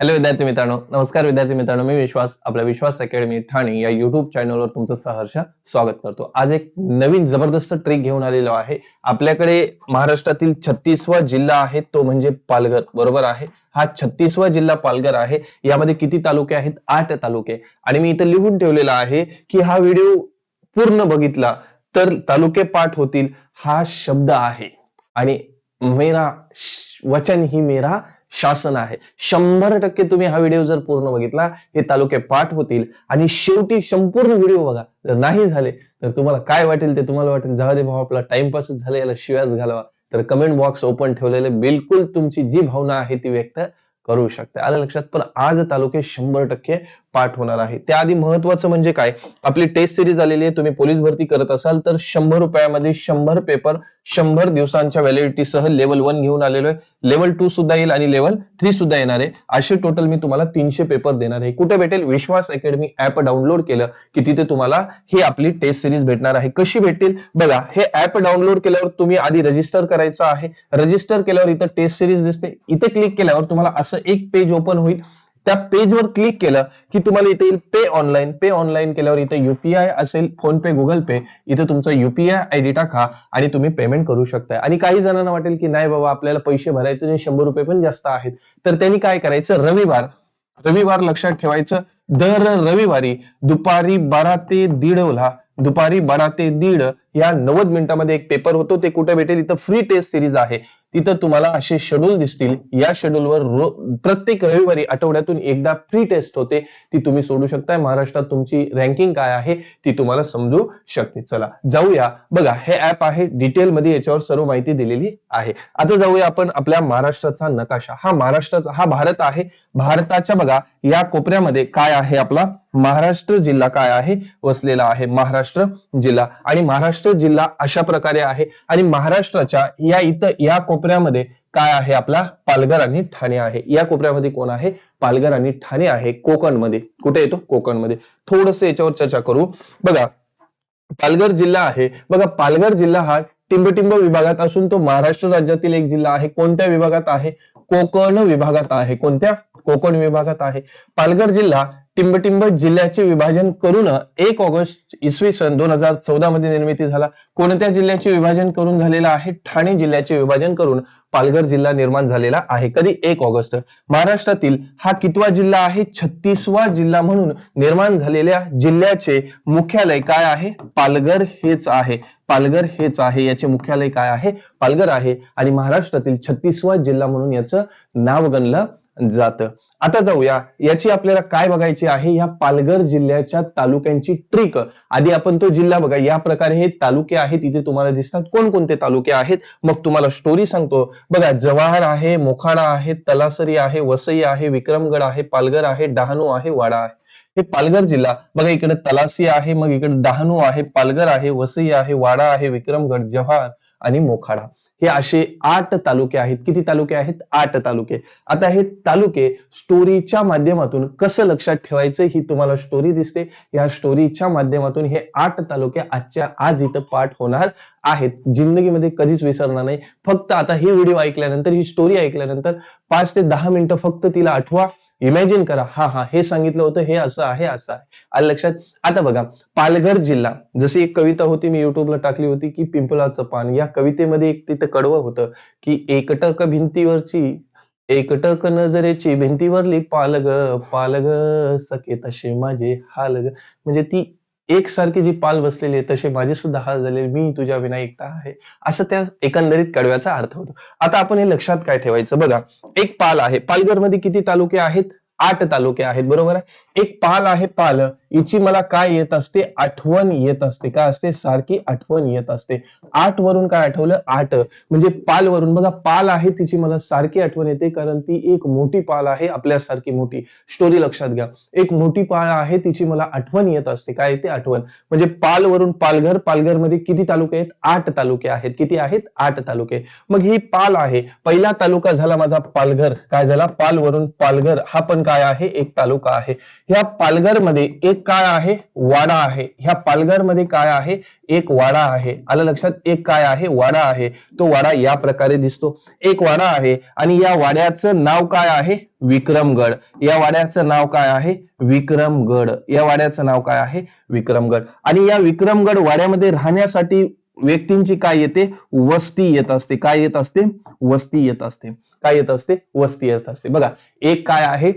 Hello विद्यार्थी मित्रांनो. नमस्कार विद्यार्थी मित्रांनो. मी विश्वास आपल्या विश्वास अकॅडमी ठाणे या युट्यूब चॅनलवर तुमचं सहर्ष स्वागत करतो. आज एक नवीन जबरदस्त ट्रिक घेऊन आलेलो आहे. आपल्याकडे महाराष्ट्रातील छत्तीसवा जिल्हा आहे तो म्हणजे पालघर. बरोबर आहे? हा छत्तीसवा जिल्हा पालघर आहे. यामध्ये किती तालुके आहेत? आठ तालुके. आणि मी इथं लिहून ठेवलेला आहे की हा व्हिडिओ पूर्ण बघितला तर तालुके पाठ होतील हा शब्द आहे. आणि मेरा वचन ही मेरा शासन आहे. शंभर टक्के तुम्ही हा व्हिडिओ जर पूर्ण बघितला हे तालुके पाठ होतील आणि शेवटी संपूर्ण व्हिडिओ बघा. जर नाही झाले तर तुम्हाला काय वाटेल ते तुम्हाला वाटेल. जाऊ दे भाऊ आपला टाइमपासच झाला याला शिव्याच घालावा. तर कमेंट बॉक्स ओपन ठेवलेले बिलकुल तुमची जी भावना आहे ती व्यक्त करू शकते. आलं लक्षात? पण आज तालुके शंभर टक्के पाठ होणार आहे. त्याआधी महत्वाचं म्हणजे काय? आपली टेस्ट सिरीज आलेली आहे तुम्ही पोलीस भरती करत असाल तर शंभर रुपयामध्ये शंभर पेपर शंभर दिवसांच्या व्हॅलिडिटी सह लेवल वन घेऊन आलेलो आहे. लेवल टू सुद्धा येईल आणि लेवल थ्री सुद्धा येणार आहे. असे टोटल मी तुम्हाला तीनशे पेपर देणार आहे. कुठे भेटेल? विश्वास अकॅडमी ऍप डाउनलोड केलं की तिथे तुम्हाला ही आपली टेस्ट सिरीज भेटणार आहे. कशी भेटेल बघा हे ऍप डाउनलोड केल्यावर तुम्ही आधी रजिस्टर करायचं आहे. रजिस्टर केल्यावर इथं टेस्ट सिरीज दिसते. इथे क्लिक केल्यावर तुम्हाला असं एक पेज ओपन होईल. त्या पेजवर क्लिक केलं की तुम्हाला इथे येईल पे ऑनलाईन पे ऑनलाईन केल्यावर इथे युपीआय असेल फोन पे गुगल पे इथे तुमचा युपीआय आयडी टाका आणि तुम्ही पेमेंट करू शकताय. आणि काही जणांना वाटेल की नाही बाबा आपल्याला पैसे भरायचे नाही शंभर रुपये पण जास्त आहेत. तर त्यांनी काय करायचं? रविवार रविवार लक्षात ठेवायचं. दर रविवारी दुपारी बारा ते दीडला दुपारी बारा ते दीड या नव्वद मिनिटामध्ये एक पेपर होतो ते कुठे भेटेल? इथं फ्री टेस्ट सिरीज आहे. तिथं तुम्हाला असे शेड्यूल दिसतील. या शेड्यूलवर प्रत्येक रविवारी आठवड्यातून एकदा फ्री टेस्ट होते. ती तुम्ही सोडू शकताय. महाराष्ट्रात तुमची रँकिंग काय आहे ती तुम्हाला समजू शकते. चला जाऊया. बघा हे ऍप आहे. डिटेल मध्ये याच्यावर सर्व माहिती दिलेली आहे. आता जाऊया आपण आपल्या महाराष्ट्राचा नकाशा. हा महाराष्ट्राचा हा भारत आहे. भारताच्या बघा या कोपऱ्यामध्ये काय आहे आपला? महाराष्ट्र जिल्हा काय आहे? वसलेला आहे. महाराष्ट्र जिल्हा. आणि महाराष्ट्र जिल्हा अशा प्रकारे आहे आणि महाराष्ट्राच्या या इथं या कोपऱ्यामध्ये काय आहे आपला? पालघर आणि ठाणे आहे. या कोपऱ्यामध्ये कोण आहे? पालघर आणि ठाणे आहे. कोकणमध्ये. कुठे येतो? कोकणमध्ये. थोडस याच्यावर चर्चा करू. बघा पालघर जिल्हा आहे. बघा पालघर जिल्हा हा टिंबटिंब विभागात असून तो महाराष्ट्र राज्यातील एक जिल्हा आहे. कोणत्या विभागात आहे? कोकण विभागात आहे. कोणत्या? कोकण विभागात आहे. पालघर जिल्हा टिंबटिंब जिल्ह्याचे विभाजन करून एक ऑगस्ट इसवी सन दोन हजार चौदा मध्ये निर्मिती झाला. कोणत्या जिल्ह्याचे विभाजन करून झालेला आहे? ठाणे जिल्ह्याचे विभाजन करून पालघर जिल्हा निर्माण झालेला आहे. कधी? एक ऑगस्ट. महाराष्ट्रातील हा कितवा जिल्हा आहे? छत्तीसवा जिल्हा म्हणून निर्माण झालेल्या जिल्ह्याचे मुख्यालय काय आहे? पालघर हेच आहे. पालघर हेच आहे. याचे मुख्यालय काय आहे? पालघर आहे. आणि महाराष्ट्रातील छत्तीसवा जिल्हा म्हणून याचं नाव गणलं जातं. आता जाऊया. याची आपल्याला काय बघायची आहे? या पालघर जिल्ह्याच्या तालुक्यांची ट्रिक आधी आपण तो जिल्हा बघा. या प्रकारे हे तालुके आहेत. इथे तुम्हाला दिसतात कोणकोणते तालुके आहेत. मग तुम्हाला स्टोरी सांगतो. बघा जवाहर आहे मोखाडा आहे तलासरी आहे वसई आहे विक्रमगड आहे पालघर आहे डहाणू आहे वाडा आहे. हे पालघर जिल्हा. बघा इकडे तलासी आहे मग इकडे डहाणू आहे पालघर आहे वसई आहे वाडा आहे विक्रमगड जव्हार आणि मोखाडा. हे असे आठ तालुके आहेत. किती तालुके आहेत? आठ तालुके. आता हे तालुके स्टोरीच्या माध्यमातून कसं लक्षात ठेवायचं ही तुम्हाला स्टोरी दिसते. या स्टोरीच्या माध्यमातून हे आठ तालुके आजच्या आज इथं पाठ होणार आहेत. जिंदगीमध्ये कधीच विसरणार नाही. फक्त आता ही व्हिडिओ ऐकल्यानंतर ही स्टोरी ऐकल्यानंतर पाच ते दहा मिनिटं फक्त तिला आठवा. इमॅजिन करा. हा हा हे सांगितलं होतं हे असं आहे असं आहे. आलं लक्षात? आता बघा पालघर जिल्हा जशी एक कविता होती मी युट्यूबला टाकली होती की पिंपळाचं पान. या कवितेमध्ये एक तिथं कडवं होतं की एकटक भिंतीवरची एकटक नजरेची भिंतीवरली पालग पालग सके तसे माझे हाल ग. म्हणजे ती एकसारखी जी पाल बसलेली आहे तसे माझे सुद्धा हाल झाले. मी तुझ्या विना एकटा आहे. असं त्या एकंदरीत कडव्याचा अर्थ होतो. आता आपण हे लक्षात काय ठेवायचं? बघा एक पाल आहे. पालघरमध्ये किती तालुके आहेत? आठ तालुके आहेत बरोबर आहे? एक पाल आहे पाल. हिची मला काय येत असते? आठवण येत असते. काय असते? सारखी आठवण येत असते. आठ वरून काय आठवलं? आठ. म्हणजे पाल वरून. बघा पाल आहे तिची मला सारखी आठवण येते कारण ती एक मोठी पाल आहे आपल्यासारखी मोठी. स्टोरी लक्षात घ्या. एक मोठी पाळ आहे तिची मला आठवण येत असते. काय येते? आठवण. म्हणजे पाल वरून पालघर. पालघरमध्ये किती तालुके आहेत? आठ तालुके आहेत. किती आहेत? आठ तालुके. मग ही पाल आहे. पहिला तालुका झाला माझा पालघर. काय झाला? पाल वरून पालघर. हा पण काय आहे? एक तालुका आहे. ह्या पालघरमध्ये एक एक काय आहे? वाडा आहे. ह्या पालघरमध्ये काय आहे? एक वाडा आहे. आलं लक्षात? एक काय आहे? वाडा आहे. तो वाडा या प्रकारे दिसतो. एक वाडा आहे आणि या वाड्याचं नाव काय आहे? विक्रमगड. या वाड्याचं नाव काय आहे? विक्रमगड. या वाड्याचं नाव काय आहे? विक्रमगड. आणि या विक्रमगड वाड्यामध्ये राहण्यासाठी व्यक्तींची काय येते? वस्ती येत असते. काय येत असते? वस्ती येत असते. काय येत असते? वस्ती येत असते. बघा एक काय आहे?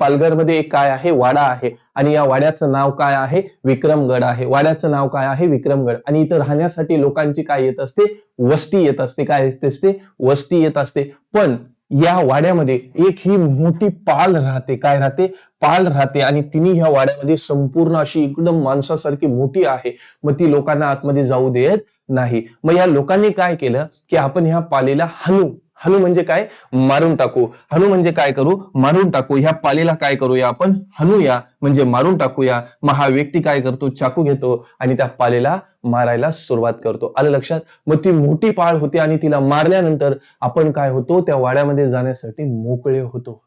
पालघरमध्ये एक काय आहे? वाडा आहे. आणि या वाड्याचं नाव काय आहे? विक्रमगड आहे. वाड्याचं नाव काय आहे? विक्रमगड. आणि इथं राहण्यासाठी लोकांची काय येत असते? वस्ती येत असते. काय येत असते? वस्ती येत असते. पण या वाड्यामध्ये एक ही मोठी पाल राहते. काय राहते? पाल राहते. आणि तिने ह्या वाड्यामध्ये संपूर्ण अशी एकदम माणसासारखी मोठी आहे. मग ती लोकांना आतमध्ये जाऊ देत नाही. मग या लोकांनी काय केलं? की आपण ह्या पालेला हनू हनू म्हणजे काय? मारून टाकू. हनू म्हणजे काय करू? मारून टाकू. ह्या पालीला काय करूया आपण? हनूया म्हणजे मारून टाकूया. मग हा व्यक्ती काय करतो? चाकू घेतो आणि त्या पालीला मारायला सुरुवात करतो. आलं लक्षात? मग ती मोठी पाळ होती आणि तिला मारल्यानंतर आपण काय होतो? त्या वाड्यामध्ये जाण्यासाठी मोकळे होतो.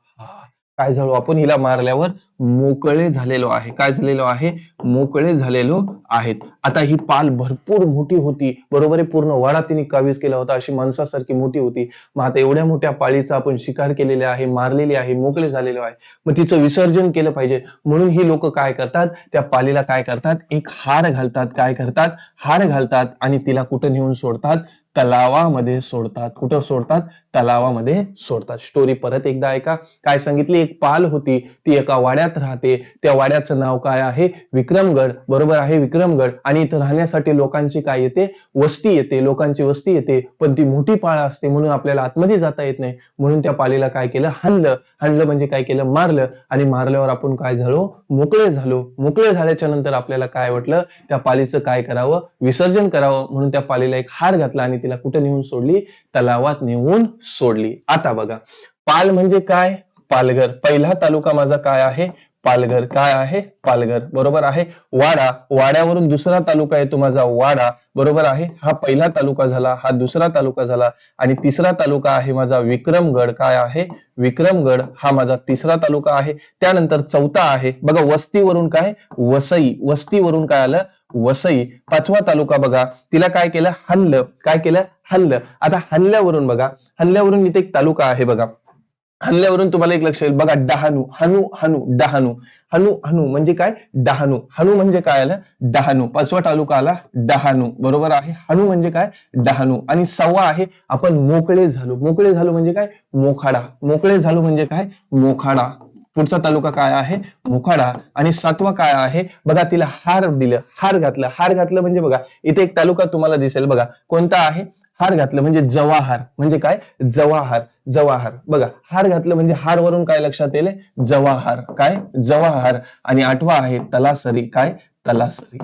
काय झालो? आपण हिला मारल्यावर मोकळे झालेलो आहे. काय झालेलो आहे? मोकळे झालेलो आहेत. आता ही पाल भरपूर मोठी होती. बरोबर आहे? पूर्ण वाडा तिने कावीज केला होता. अशी माणसासारखी मोठी होती. मग आता एवढ्या मोठ्या पाळीचा आपण शिकार केलेले आहे मारलेली आहे मोकळे झालेलो आहे. मग तिचं विसर्जन केलं पाहिजे. म्हणून ही लोक काय करतात? त्या पालीला काय करतात? एक हार घालतात. काय करतात? हार घालतात आणि तिला कुठं नेऊन सोडतात? तलावामध्ये सोडतात. कुठं सोडतात? तलावामध्ये सोडतात. स्टोरी परत एकदा ऐका. काय सांगितली? एक पाल होती. ती एका वाड्यात राहते. त्या वाड्याचं नाव काय आहे? विक्रमगड. बरोबर आहे विक्रमगड. आणि इथं राहण्यासाठी लोकांची काय येते? वस्ती येते. लोकांची वस्ती येते. पण ती मोठी पाळ असते म्हणून आपल्याला आतमध्ये जाता येत नाही. म्हणून त्या पालीला काय केलं? हाणलं. हाणलं म्हणजे काय केलं? मारलं. आणि मारल्यावर आपण काय झालो? मोकळे झालो. मोकळे झाल्याच्यानंतर आपल्याला काय वाटलं? त्या पालीचं काय करावं? विसर्जन करावं. म्हणून त्या पालीला एक हार घातला आणि तिला कुठे नेऊन सोडली? तलावात नेऊन सोडली. आता बघा पाल म्हणजे काय? पालघर. पहिला तालुका माझा काय आहे? पालघर. काय आहे? पालघर. बरोबर आहे? वाडा. वाड्यावरून दुसरा तालुका येतो माझा वाडा. बरोबर आहे? हा पहिला तालुका झाला हा दुसरा तालुका झाला आणि तिसरा तालुका आहे माझा विक्रमगड. काय आहे? विक्रमगड हा माझा तिसरा तालुका आहे. त्यानंतर चौथा आहे. बघा वस्तीवरून काय? वसई. वस्तीवरून काय आलं? वसई पाचवा तालुका बघा. तिला काय केलं? हल्लं. काय केलं? हल्लं. आता हल्ल्यावरून बघा. हल्ल्यावरून इथे एक तालुका आहे बघा. हल्ल्यावरून तुम्हाला एक लक्ष येईल. बघा डहाणू. हनू हनू डहाणू. हनू हनू म्हणजे काय? डहाणू. हनू म्हणजे काय आलं? डहाणू. पाचवा तालुका आला डहाणू. बरोबर आहे? हनू म्हणजे काय? डहाणू. आणि सव्वा आहे आपण मोकळे झालो. मोकळे झालो म्हणजे काय? मोखाडा. मोकळे झालो म्हणजे काय? मोखाडा. पुढचा तालुका काय आहे? मोखाडा आणि सातवा काय आहे? बघा तिला हार दिलं. हार घातलं. हार घातलं म्हणजे बघा इथे एक तालुका तुम्हाला दिसेल. बघा कोणता आहे? हार घातलं म्हणजे जवाहार. म्हणजे काय? जवाहार. जवाहार. बघा हार घातलं म्हणजे हार वरून काय लक्षात येईल? जवाहार. काय? जवाहार. आणि आठवा आहे तलासरी. काय? तलासरी.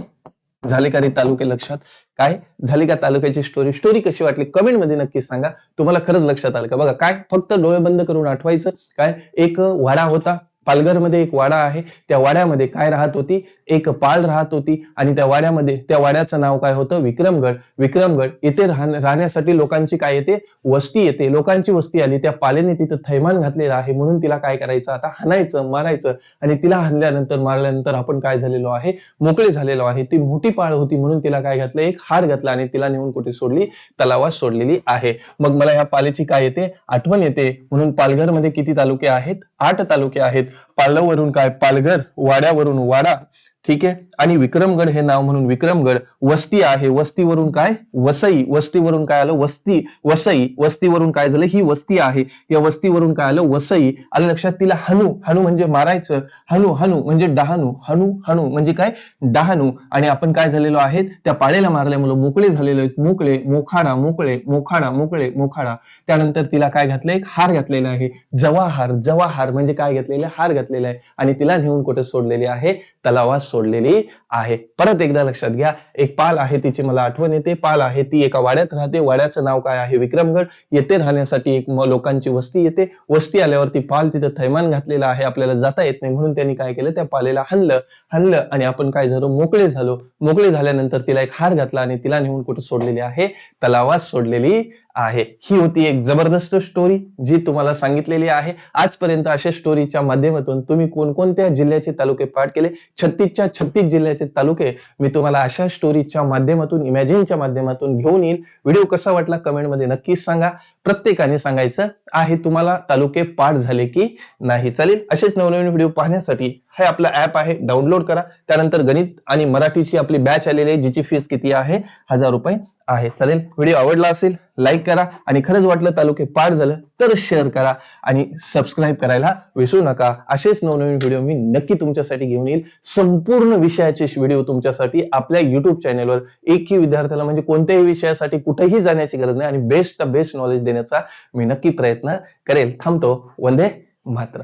झाले का रे तालुके लक्षात? काय? झाली का तालुक्याची स्टोरी स्टोरी कशी वाटली? कमेंटमध्ये नक्की सांगा. तुम्हाला खरंच लक्षात आलं का? बघा काय फक्त डोळे बंद करून आठवायचं? काय? एक वाडा होता. पालघरमध्ये एक वाडा आहे. त्या वाड्यामध्ये काय राहत होती? एक पाल राहत होती आणि त्या वाड्यामध्ये त्या वाड्याचं नाव काय होतं? विक्रमगड. विक्रमगड इथे राहण्यासाठी लोकांची काय येते? वस्ती येते. लोकांची वस्ती आली. त्या पालेने तिथं थैमान घातलेलं आहे. म्हणून तिला काय करायचं? आता हाणायचं मारायचं आणि तिला हाणल्यानंतर मारल्यानंतर आपण काय झालेलो आहे? मोकळे झालेलो आहे. ती मोठी पाळ होती म्हणून तिला काय घातलं? एक हार घातला आणि तिला नेऊन कुठे सोडली? तलावात सोडलेली आहे. मग मला ह्या पालेची काय येते? आठवण येते. म्हणून पालघरमध्ये किती तालुके आहेत? आठ तालुके आहेत. पालवरून काय? पालघर वाड्यावरून वाडा ठीक आहे? आणि विक्रमगड हे नाव म्हणून विक्रमगड वस्ती आहे. वस्तीवरून काय? वसई. वस्तीवरून काय आलं? वस्ती वसई. वस्तीवरून काय झालं? ही वस्ती आहे. या वस्तीवरून काय आलं? वसई. आलं लक्षात? तिला हनू. हनू म्हणजे मारायचं. हनू हनू म्हणजे डहाणू. हनू हनू म्हणजे काय? डहाणू. आणि आपण काय झालेलो आहेत? त्या पाळेला मारल्यामुळे मोकळे झालेलो आहेत. मोकळे. मोखाडा मोकळे. मोखाडा मोकळे. मोखाडा. त्यानंतर तिला काय घातलं? एक हार घातलेला आहे. जवाहार. जवाहार म्हणजे काय घातलेला? हार घातलेला आहे. आणि तिला नेऊन कुठे सोडलेली आहे? तलावा सोडलेली आहे. परत एकदा लक्षात घ्या एक पाल आहे तिची मला आठवण येते पाल आहे ती एका वाड्यात राहते वाड्याचं नाव काय आहे विक्रमगड येथे राहण्यासाठी एक लोकांची वस्ती येते वस्ती आल्यावरती पाल तिथं थैमान घातलेला आहे आपल्याला जाता येत नाही म्हणून त्यांनी काय केलं त्या पालेला हाणलं हाणलं आणि आपण काय झालो मोकळे झालो. मोकळे झाल्यानंतर तिला एक हार घातला आणि तिला नेऊन कुठे सोडलेली आहे? तलावात सोडलेली आहे. ही होती एक जबरदस्त स्टोरी जी तुम्हाला सांगितलेली आहे. आजपर्यंत अशा स्टोरीच्या माध्यमातून तुम्ही कोणकोणत्या जिल्ह्याचे तालुके पाठ केले? छत्तीसच्या छत्तीस जिल्ह्याचे तालुके मी तुम्हाला अशा स्टोरीच्या माध्यमातून इमॅजिनच्या माध्यमातून घेऊन येईल व्हिडिओ कसा वाटला कमेंटमध्ये नक्कीच सांगा. प्रत्येकाने सांगायचं आहे तुम्हाला तालुके पाठ झाले की नाही. चालेल. असेच नवनवीन व्हिडिओ पाहण्यासाठी हे आपला ऍप आहे. डाउनलोड करा. त्यानंतर गणित आणि मराठीची आपली बॅच आलेली आहे जिची फीस किती आहे? हजार रुपये आहे. चालेल? व्हिडिओ आवडला असेल लाईक करा आणि खरंच वाटलं तालुके पाठ झालं तर शेअर करा आणि सबस्क्राईब करायला विसरू नका. असेच नवनवीन व्हिडिओ मी नक्की तुमच्यासाठी घेऊन येईल. संपूर्ण विषयाचे व्हिडिओ तुमच्यासाठी आपल्या युट्यूब चॅनेलवर एकही विद्यार्थ्याला म्हणजे कोणत्याही विषयासाठी कुठेही जाण्याची गरज नाही आणि बेस्ट बेस्ट नॉलेज देण्याचा मी नक्की प्रयत्न करेल. थांबतो. वंदे मात्र